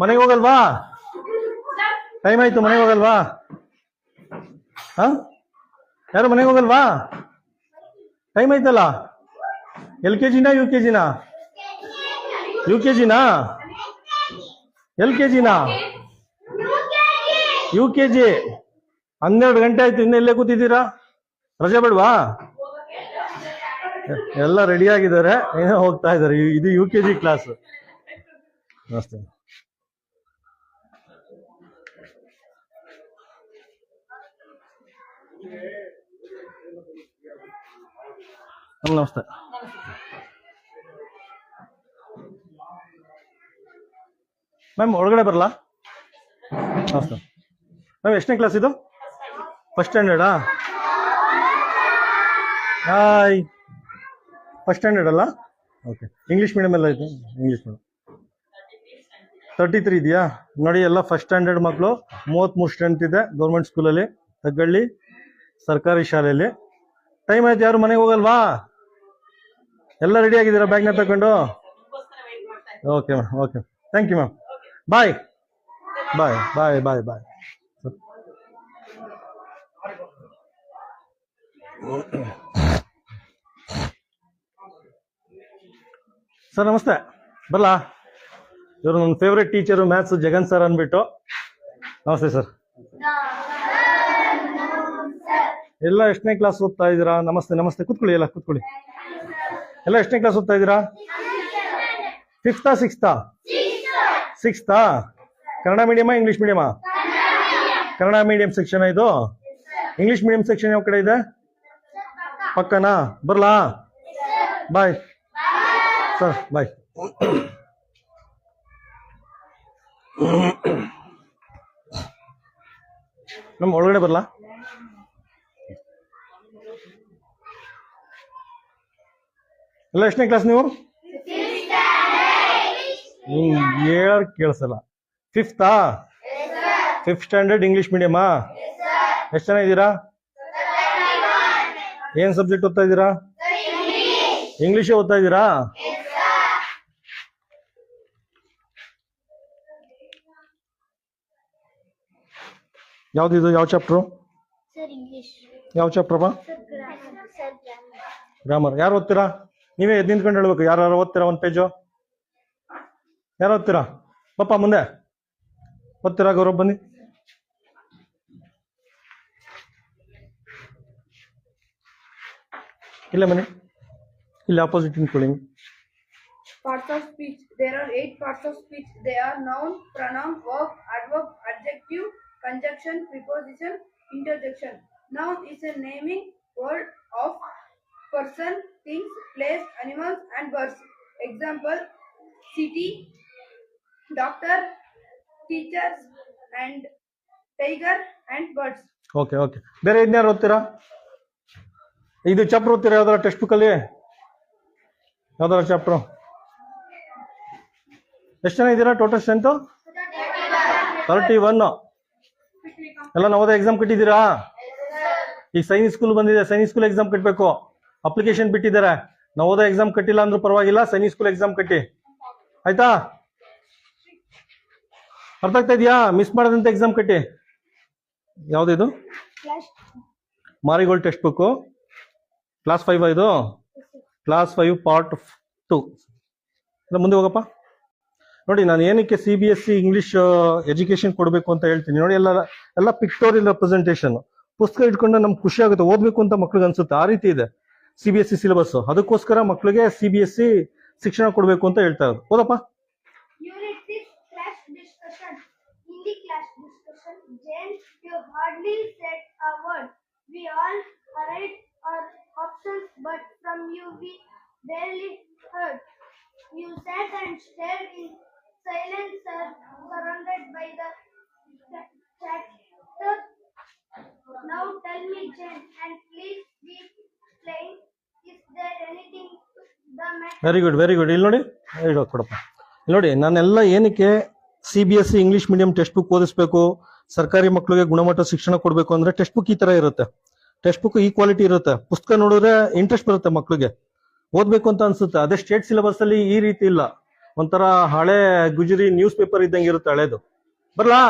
ಮನೆಗೆ ಹೋಗಲ್ವಾ? ಟೈಮ್ ಆಯ್ತು, ಮನೆಗೆ ಹೋಗಲ್ವಾ? ಹಾ? ಯಾರು ಮನೆಗೆ ಹೋಗಲ್ವಾ? ಟೈಮ್ ಆಯ್ತಲ್ಲ? ಎಲ್ ಕೆ ಜಿನಾ, ಯು ಕೆ ಜಿನಾ? ಯು ಕೆ ಜಿನಾ? L K ಜಿನಾ? U K G. ಹನ್ನೆರಡು ಗಂಟೆ ಆಯ್ತು, ಇನ್ನ ಇಲ್ಲೇ ಕೂತಿದ್ದೀರಾ? ರಜೆ ಬಿಡ್ವಾ? ಎಲ್ಲ ರೆಡಿ ಆಗಿದ್ದಾರೆ. ಏನೋ ಹೋಗ್ತಾ ಇದ್ದಾರೆ. ಇದು ಯು ಕೆ ಜಿ ಕ್ಲಾಸ್ ನಮಸ್ತೆ. ನಮಸ್ತೆ. ಮ್ಯಾಮ್ ಒಳಗಡೆ ಬರಲಾ? ಸರ್ ಮ್ಯಾಮ್ ಎಷ್ಟನೇ ಕ್ಲಾಸ್ ಇದು? ಫಸ್ಟ್ ಸ್ಟ್ಯಾಂಡರ್ಡಾ ಹಾಯ್ ಫಸ್ಟ್ ಸ್ಟ್ಯಾಂಡರ್ಡ್ ಅಲ್ಲ? ಓಕೆ ಇಂಗ್ಲೀಷ್ ಮೀಡಿಯಮ್ ಎಲ್ಲ ಇದೆ ಇಂಗ್ಲೀಷ್ ಮೀಡಿಯಮ್ ತರ್ಟಿ ತ್ರೀ ಇದೆಯಾ? ನೋಡಿ, ಎಲ್ಲ ಫಸ್ಟ್ ಸ್ಟ್ಯಾಂಡರ್ಡ್ ಮಕ್ಕಳು ಮೂವತ್ತ್ಮೂರು ಸ್ಟ್ರೆಂತ್ ಇದೆ ಗೌರ್ಮೆಂಟ್ ಸ್ಕೂಲಲ್ಲಿ ತಗ್ಗಳ್ಳಿ ಸರ್ಕಾರಿ ಶಾಲೆಯಲ್ಲಿ. ಟೈಮ್ ಆಯ್ತು, ಯಾರು ಮನೆಗೆ ಹೋಗಲ್ವಾ? ಎಲ್ಲ ರೆಡಿ ಆಗಿದ್ದೀರಾ ಬ್ಯಾಗ್ನ ತಗೊಂಡು? Okay ma'am okay thank you ma'am bye. Bye bye bye bye. Sir ನಮಸ್ತೆ. ಬರಲಾ? ಇವರು ನನ್ನ favourite teacher maths Jagan sir ಅಂದ್ಬಿಟ್ಟು. ನಮಸ್ತೆ ಸರ್ ಎಲ್ಲ ಎಷ್ಟನೇ ಕ್ಲಾಸ್ ಓದ್ತಾ ಇದ್ದೀರಾ? ನಮಸ್ತೆ ನಮಸ್ತೆ. ಕೂತ್ಕೊಳ್ಳಿ ಎಲ್ಲ ಕೂತ್ಕೊಳ್ಳಿ. ಎಲ್ಲ ಎಷ್ಟನೇ ಕ್ಲಾಸ್ ಓದ್ತಾ ಇದ್ದೀರಾ? ಫಿಫ್ತಾ ಸಿಕ್ಸ್ತಾ ಸಿಕ್ಸ್ತಾ ಕನ್ನಡ ಮೀಡಿಯಮಾ ಇಂಗ್ಲೀಷ್ ಮೀಡಿಯಮಾ ಕನ್ನಡ ಮೀಡಿಯಂ ಸೆಕ್ಷನ್ ಇದು? ಇಂಗ್ಲೀಷ್ ಮೀಡಿಯಂ ಸೆಕ್ಷನ್ ಯಾವ ಕಡೆ ಇದೆ? ಪಕ್ಕನಾ? ಬರಲಾ? ಬಾಯ್ ಸರ್ ಬಾಯ್ ನಮ್ಮ ಒಳಗಡೆ ಬರಲಾ? ಎಲ್ಲ ಎಷ್ಟನೇ ಕ್ಲಾಸ್ ನೀವು? ಹೇಳೋರ್ ಕೇಳಿಸಲ್ಲ. ಫಿಫ್ತಾ ಫಿಫ್ತ್ ಸ್ಟ್ಯಾಂಡರ್ಡ್ ಇಂಗ್ಲಿಷ್ ಮೀಡಿಯಮಾ ಎಷ್ಟು ಜನ ಇದ್ದೀರಾ? ಏನು ಸಬ್ಜೆಕ್ಟ್ ಓದ್ತಾ ಇದ್ದೀರಾ? ಇಂಗ್ಲೀಷೇ ಓದ್ತಾ ಇದ್ದೀರಾ? ಯಾವ್ದಿದು ಯಾವ ಚಾಪ್ಟ್ರು ಯಾವ ಚಾಪ್ಟ್ರಪ್ಪ ಗ್ರಾಮರ್ ಯಾರು ಓದ್ತೀರಾ? ನೀವೇ ಎದ್ದು ನಿಂತ್ಕೊಂಡು ಹೇಳ್ಬೇಕು. ಯಾರು ಓದ್ತೀರಾ ಒಂದು ಪೇಜು ಯಾರು ಓದ್ತೀರಾ ಪಪ್ಪ ಮುಂದೆ ಓದ್ತೀರಾ ಗೌರವ್ ಬನ್ನಿ ಇಲ್ಲ ಬನ್ನಿ ಇಲ್ಲಿ ಆಪೋಸಿಟ್ ನಿಂತ್ಕೊಳ್ಳಿ Parts of speech. There are eight parts of speech. They are noun, pronoun, verb, adverb, adjective, conjunction, preposition, interjection. Noun is a naming word of person, things, place, animals, and birds. Example: city, doctor, teachers and tiger and birds okay okay ಬೇರೆ ಇನ್ಯಾರು ಓದ್ತೀರಾ? ಇದು chapter ಓದ್ತೀರಾ? ಯಾವ್ದಾರ text ಬುಕ್ಕಲ್ಲಿ ಯಾವ್ದಾರ chapter ಎಷ್ಟು ಜನ ಇದ್ದೀರಾ ಟೋಟಲ್ ಸ್ಟ್ರೆಂತು ತರ್ಟಿ ಒನ್ ಎಲ್ಲ ನವೋದಯ ಎಕ್ಸಾಮ್ ಕಟ್ಟಿದ್ದೀರಾ? ಈ ಸೈನಿಕ್ ಸ್ಕೂಲ್ ಬಂದಿದೆ ಸೈನಿಕ್ ಸ್ಕೂಲ್ ಎಕ್ಸಾಮ್ ಕಟ್ಟಬೇಕು ಅಪ್ಲಿಕೇಶನ್ ಬಿಟ್ಟಿದ್ದಾರೆ. ನವೋದಯ ಎಕ್ಸಾಮ್ ಕಟ್ಟಿಲ್ಲ ಅಂದ್ರೂ ಪರವಾಗಿಲ್ಲ ಸೈನಿಕ್ ಸ್ಕೂಲ್ ಎಕ್ಸಾಮ್ ಕಟ್ಟಿ. ಆಯ್ತಾ? ಅರ್ಥ ಆಗ್ತಾ ಇದೆಯಾ? ಮಿಸ್ ಮಾಡದಂತ ಎಕ್ಸಾಮ್ ಕಟ್ಟಿ. ಯಾವ್ದಿದು? Marigold text book class five ಇದು? ಕ್ಲಾಸ್ ಫೈವ್ ಪಾರ್ಟ್ ಟು ಮುಂದೆ ಹೋಗಪ್ಪ. ನೋಡಿ ನಾನು ಏನಕ್ಕೆ C B S E English education ಕೊಡಬೇಕು ಅಂತ ಹೇಳ್ತೀನಿ. ನೋಡಿ ಎಲ್ಲ ಎಲ್ಲ ಪಿಕ್ಟೋರಿಯಲ್ ರೆಪ್ರೆಸೆಂಟೇಷನ್ ಪುಸ್ತಕ ಇಟ್ಕೊಂಡು ನಮ್ಗೆ ಖುಷಿ ಆಗುತ್ತೆ. ಓದಬೇಕು ಅಂತ ಮಕ್ಳಿಗೆ ಅನ್ಸುತ್ತೆ. ಆ ರೀತಿ ಇದೆ C B S E syllabus ಅದಕ್ಕೋಸ್ಕರ ಮಕ್ಕಳಿಗೆ ಸಿ ಬಿ ಎಸ್ ಸಿ ಶಿಕ್ಷಣ ಕೊಡಬೇಕು ಅಂತ ಹೇಳ್ತಾ ಇರೋದು. ಓದಪ್ಪ. Discussion, Jane, you hardly said a word. We all heard our options, but from you we barely heard. You sat and stared in silence, surrounded by the cha- chatter. Now tell me, Jane, and please be plain. Is there anything the matter? Very good very good ಇಲ್ಲಿ ನೋಡಿ ಹೇಳಿ ನೋಡಿ ನಾನೆಲ್ಲ ಏನಕ್ಕೆ C B S E English medium text book ಓದಿಸ್ಬೇಕು ಸರ್ಕಾರಿ ಮಕ್ಕಳಿಗೆ ಗುಣಮಟ್ಟ ಶಿಕ್ಷಣ ಕೊಡಬೇಕು ಅಂದ್ರೆ ಟೆಕ್ಸ್ಟ್ ಬುಕ್ ಈ ತರ ಇರುತ್ತೆ. ಟೆಕ್ಸ್ಟ್ ಬುಕ್ ಈ ಕ್ವಾಲಿಟಿ ಇರುತ್ತೆ. ಪುಸ್ತಕ ನೋಡಿದ್ರೆ ಇಂಟ್ರೆಸ್ಟ್ ಬರುತ್ತೆ ಮಕ್ಕಳಿಗೆ ಓದ್ಬೇಕು ಅಂತ ಅನ್ಸುತ್ತೆ. ಅದೇ ಸ್ಟೇಟ್ ಸಿಲೆಬಸ್ ಅಲ್ಲಿ ಈ ರೀತಿ ಇಲ್ಲ. ಒಂಥರ ಹಳೆ ಗುಜರಿ ನ್ಯೂಸ್ ಪೇಪರ್ ಇದ್ದಂಗೆ ಇರುತ್ತೆ ಹಳೇದು. ಬರ್ಲಾ?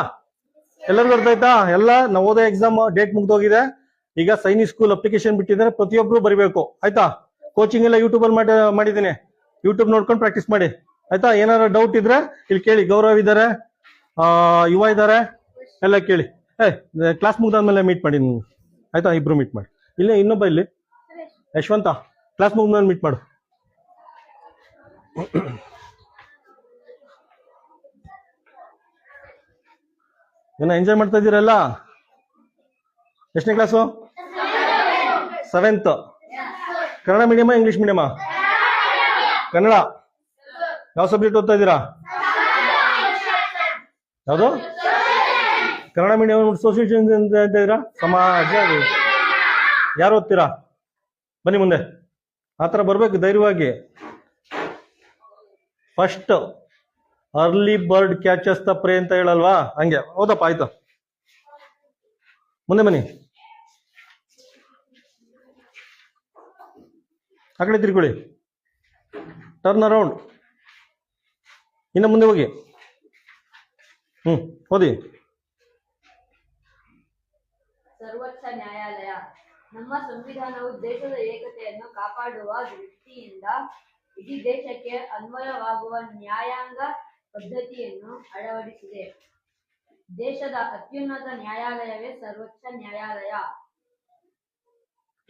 ಎಲ್ಲರಿಗೂ ಅರ್ಥ ಎಲ್ಲ ನವೋದಯ ಎಕ್ಸಾಮ್ ಡೇಟ್ ಮುಗ್ದೋಗಿದೆ. ಈಗ ಸೈನಿಕ್ ಸ್ಕೂಲ್ ಅಪ್ಲಿಕೇಶನ್ ಬಿಟ್ಟಿದ್ದಾರೆ. ಪ್ರತಿಯೊಬ್ರು ಬರಿಬೇಕು. ಆಯ್ತಾ? ಕೋಚಿಂಗ್ ಎಲ್ಲ ಯೂಟ್ಯೂಬ್ ಅಲ್ಲಿ ಮಾಡಿ ಮಾಡಿದ್ದೀನಿ. ಯೂಟ್ಯೂಬ್ ನೋಡ್ಕೊಂಡು ಪ್ರಾಕ್ಟೀಸ್ ಮಾಡಿ. ಆಯ್ತಾ? ಏನಾರ ಡೌಟ್ ಇದ್ರೆ ಇಲ್ಲಿ ಕೇಳಿ. ಗೌರವ್ ಇದ್ದಾರೆ. ಯುವ ಇದ್ದಾರೆ. ಎಲ್ಲ ಕೇಳಿ. ಏ ಕ್ಲಾಸ್ ಮುಗ್ದಾದ್ಮೇಲೆ ಮೀಟ್ ಮಾಡಿ ನೀವು ಆಯ್ತಾ? ಇಬ್ರು ಮೀಟ್ ಮಾಡಿ. ಇಲ್ಲೇ ಇನ್ನೊಬ್ಬ ಇಲ್ಲಿ. ಯಶವಂತ ಕ್ಲಾಸ್ ಮುಗ್ದ್ಮೇಲೆ ಮೀಟ್ ಮಾಡು. ಏನೋ ಎಂಜಾಯ್ ಮಾಡ್ತಾ ಇದ್ದೀರಲ್ಲ ಎಷ್ಟನೇ ಕ್ಲಾಸು ಸೆವೆಂತ್ ಕನ್ನಡ ಮೀಡಿಯಮಾ ಇಂಗ್ಲಿಷ್ ಮೀಡಿಯಮಾ ಕನ್ನಡ. ಯಾವ ಸಬ್ಜೆಕ್ಟ್ ಓದ್ತಾ ಇದ್ದೀರಾ ಯಾವುದು? ಕನ್ನಡ ಮೀಡಿಯಂ ಅಸೋಸಿಯೇಷನ್ ಅಂತ ಇದ್ದೀರಾ? ಸಮಾಜ ಯಾರು ಓದ್ತೀರಾ? ಬನ್ನಿ ಮುಂದೆ. ಆ ಥರ ಬರಬೇಕು ಧೈರ್ಯವಾಗಿ. First early bird catches the ಅಂತ ಹೇಳಲ್ವಾ? ಹಂಗೆ. ಹೌದಪ್ಪ, ಆಯ್ತು. ಮುಂದೆ ಬನ್ನಿ. ಆ ಕಡೆ ತಿರ್ಕೊಳ್ಳಿ. ಟರ್ನ್ ಅರೌಂಡ್ ಇನ್ನು ಮುಂದೆ ಹೋಗಿ. ಹ್ಞೂ ಓದಿ. ಸರ್ವೋಚ್ಚ ನ್ಯಾಯಾಲಯ. ನಮ್ಮ ಸಂವಿಧಾನವು ದೇಶದ ಏಕತೆಯನ್ನು ಕಾಪಾಡುವ ದೃಷ್ಟಿಯಿಂದ ಇಡೀ ದೇಶಕ್ಕೆ ಅನ್ವಯವಾಗುವ ನ್ಯಾಯಾಂಗ ಪದ್ಧತಿಯನ್ನು ಅಳವಡಿಸಿದೆ. ದೇಶದ ಅತ್ಯುನ್ನತ ನ್ಯಾಯಾಲಯವೇ ಸರ್ವೋಚ್ಚ ನ್ಯಾಯಾಲಯ.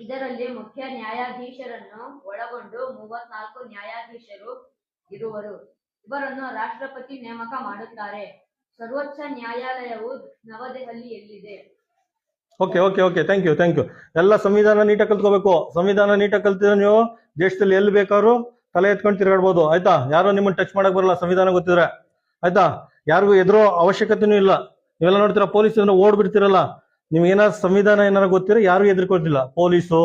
ಇದರಲ್ಲಿ ಮುಖ್ಯ ನ್ಯಾಯಾಧೀಶರನ್ನು ಒಳಗೊಂಡು ಮೂವತ್ನಾಲ್ಕು ನ್ಯಾಯಾಧೀಶರು ಇರುವರು. ಇವರನ್ನು ರಾಷ್ಟ್ರಪತಿ ನೇಮಕ ಮಾಡುತ್ತಾರೆ. ಸರ್ವೋಚ್ಚ ನ್ಯಾಯಾಲಯವು ನವದೆಹಲಿಯಲ್ಲಿದೆ. Okay okay okay thank you thank you ಎಲ್ಲ ಸಂವಿಧಾನ ನೀಟಾಗಿ ಕಲ್ತ್ಕೋಬೇಕು. ಸಂವಿಧಾನ ನೀಟಾಗಿ ಕಲ್ತಿದ್ರೆ ನೀವು ದೇಶದಲ್ಲಿ ಎಲ್ಲಿ ಬೇಕಾದ್ರೂ ತಲೆ ಎತ್ಕೊಂಡು ತಿರುಗಾಡ್ಬೋದು. ಆಯ್ತಾ? ಯಾರೋ ನಿಮ್ಮನ್ನು ಟಚ್ ಮಾಡಕ್ ಬರಲ್ಲ, ಸಂವಿಧಾನ ಗೊತ್ತಿದ್ರೆ. ಆಯ್ತಾ? ಯಾರಿಗೂ ಎದುರೋ ಅವಶ್ಯಕತೆನೂ ಇಲ್ಲ. ನೀವೆಲ್ಲ ನೋಡ್ತೀರಾ ಪೊಲೀಸ್ ಓಡ್ಬಿಡ್ತಿರಲ್ಲ. ನಿಮ್ಗೆ ಏನಾದ್ರು ಸಂವಿಧಾನ ಏನಾರು ಗೊತ್ತಿರ ಯಾರು ಎದುರ್ಕೊಳ್ತಿಲ್ಲ. ಪೊಲೀಸು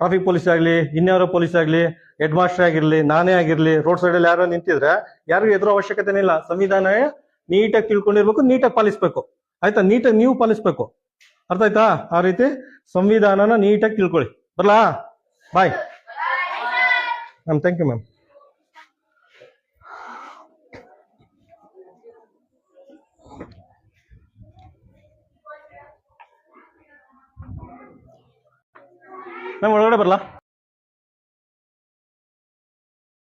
ಟ್ರಾಫಿಕ್ ಪೊಲೀಸ್ ಆಗಲಿ, ಇನ್ಯಾರೋ ಪೊಲೀಸ್ ಆಗಲಿ ಹೆಡ್ ಮಾಸ್ಟರ್ ಆಗಿರಲಿ, ನಾನೇ ಆಗಿರಲಿ ರೋಡ್ ಸೈಡಲ್ಲಿ ಯಾರೋ ನಿಂತಿದ್ರೆ ಯಾರಿಗೂ ಎದುರೋ ಅವಶ್ಯಕತೆನೇ ಇಲ್ಲ. ಸಂವಿಧಾನ ನೀಟಾಗಿ ತಿಳ್ಕೊಂಡಿರ್ಬೇಕು, ನೀಟಾಗಿ ಪಾಲಿಸ್ಬೇಕು. ಆಯ್ತಾ? ನೀಟಾಗಿ ನೀವು ಪಾಲಿಸ್ಬೇಕು. ಅರ್ಥ ಆಯ್ತಾ ಆ ರೀತಿ ಸಂವಿಧಾನನ ನೀಟಾಗಿ ತಿಳ್ಕೊಳ್ಳಿ. ಬರ್ಲಾ? Bye. Ma'am thank you ma'am. Ma'am, ಒಳಗಡೆ ಬರಲಾ?